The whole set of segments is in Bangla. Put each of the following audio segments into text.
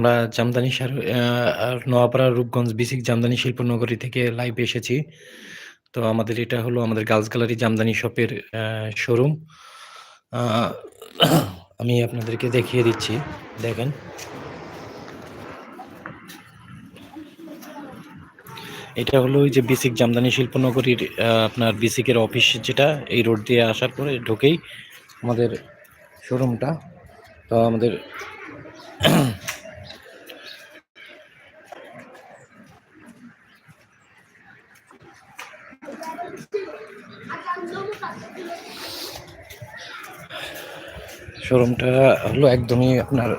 আমরা জামদানি শাড়ি আর নোয়াপাড়া, রূপগঞ্জ, বিসিক জামদানি শিল্পনগরী থেকে লাইভে এসেছি। তো আমাদের এটা হলো আমাদের গার্লস গ্যালারি জামদানি শপের শোরুম। আমি আপনাদেরকে দেখিয়ে দিচ্ছি। দেখেন। এটা হলো ওই যে বিসিক জামদানি শিল্পনগরীর আপনার বিসিকের অফিস যেটা, এই রোড দিয়ে আসার পরে ঢুকেই আমাদের শোরুমটা। তো আমাদের শোরুমটা হলো একদমই আপনার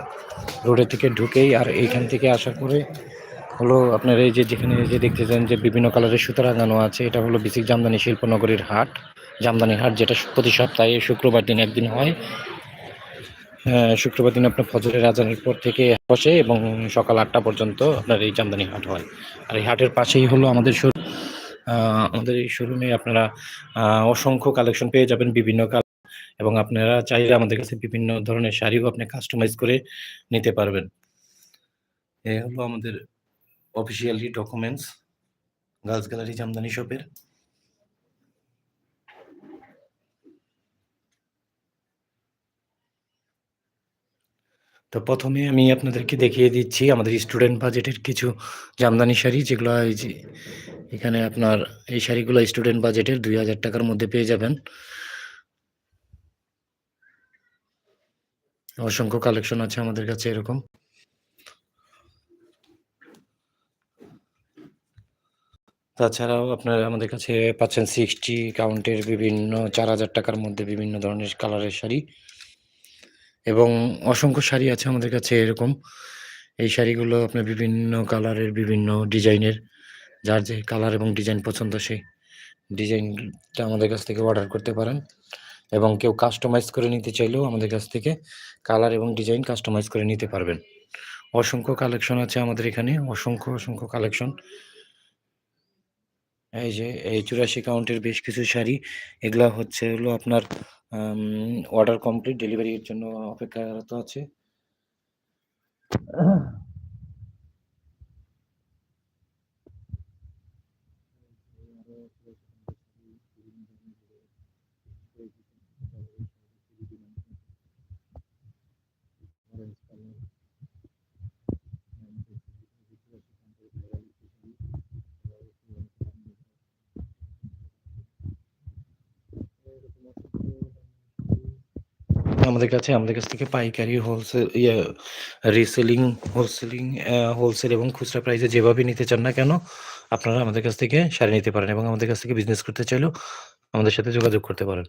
রোডের থেকে ঢুকেই আর এইখান থেকে আসার পরে হলো আপনার এই যে যেখানে যে দেখতেছেন যে বিভিন্ন কালারের সুতা লাগানো আছে, এটা হলো বিসিক জামদানি শিল্পনগরীর হাট, জামদানি হাট যেটা প্রতি সপ্তাহে শুক্রবার দিন একদিন হয়। শুক্রবার দিন আপনার ফজরের আজানের পর থেকে বসে এবং সকাল আটটা পর্যন্ত আপনার এই জামদানি হাট হয়। আর এই হাটের পাশেই হলো আমাদের আমাদের এই শোরুমে আপনারা অসংখ্য কালেকশন পেয়ে যাবেন বিভিন্ন এবং আপনারা চাইলে আমাদের কাছে বিভিন্ন ধরনের শাড়িও আপনি কাস্টমাইজ করে নিতে পারবেন। এ হলো আমাদের officially documents girls gallery Jamdani শপের তো প্রথমে আমি আপনাদেরকে দেখিয়ে দিচ্ছি আমাদের স্টুডেন্ট বাজেটের কিছু জামদানি শাড়ি, যেগুলো এখানে আপনার এই শাড়িগুলো স্টুডেন্ট বাজেটের দুই হাজার টাকার মধ্যে পেয়ে যাবেন। অসংখ্য কালেকশন আছে আমাদের কাছে এরকম। তাছাড়াও আপনার আমাদের কাছে পাচ্ছেন সিক্সটি কাউন্টের বিভিন্ন, চার হাজার টাকার মধ্যে বিভিন্ন ধরনের কালারের শাড়ি। এবং অসংখ্য শাড়ি আছে আমাদের কাছে এরকম। এই শাড়িগুলো আপনার বিভিন্ন কালারের বিভিন্ন ডিজাইনের যার যে কালার এবং ডিজাইন পছন্দ সেই ডিজাইনটা আমাদের কাছ থেকে অর্ডার করতে পারেন। এবং কেউ কাস্টমাইজ করে নিতে চাইলেও আমাদের কাছ থেকে কালার এবং ডিজাইন কাস্টমাইজ করে নিতে পারবেন। অসংখ্য কালেকশন আছে আমাদের এখানে, অসংখ্য অসংখ্য কালেকশন এই যে, এই চুরাশি কাউন্টের বেশ কিছু শাড়ি, এগুলা হচ্ছে হলো আপনার অর্ডার কমপ্লিট ডেলিভারির জন্য অপেক্ষারত আছে। situation. আমাদের কাছে, আমাদের কাছ থেকে পাইকারি হোলসেল ইয়ে রিসেলিং হোলসেলিং হোলসেল এবং খুচরা প্রাইসে যেভাবে নিতে চান না কেন, আপনারা আমাদের কাছ থেকে শাড়ি নিতে পারেন এবং আমাদের কাছ থেকে বিজনেস করতে চাইলেও আমাদের সাথে যোগাযোগ করতে পারেন।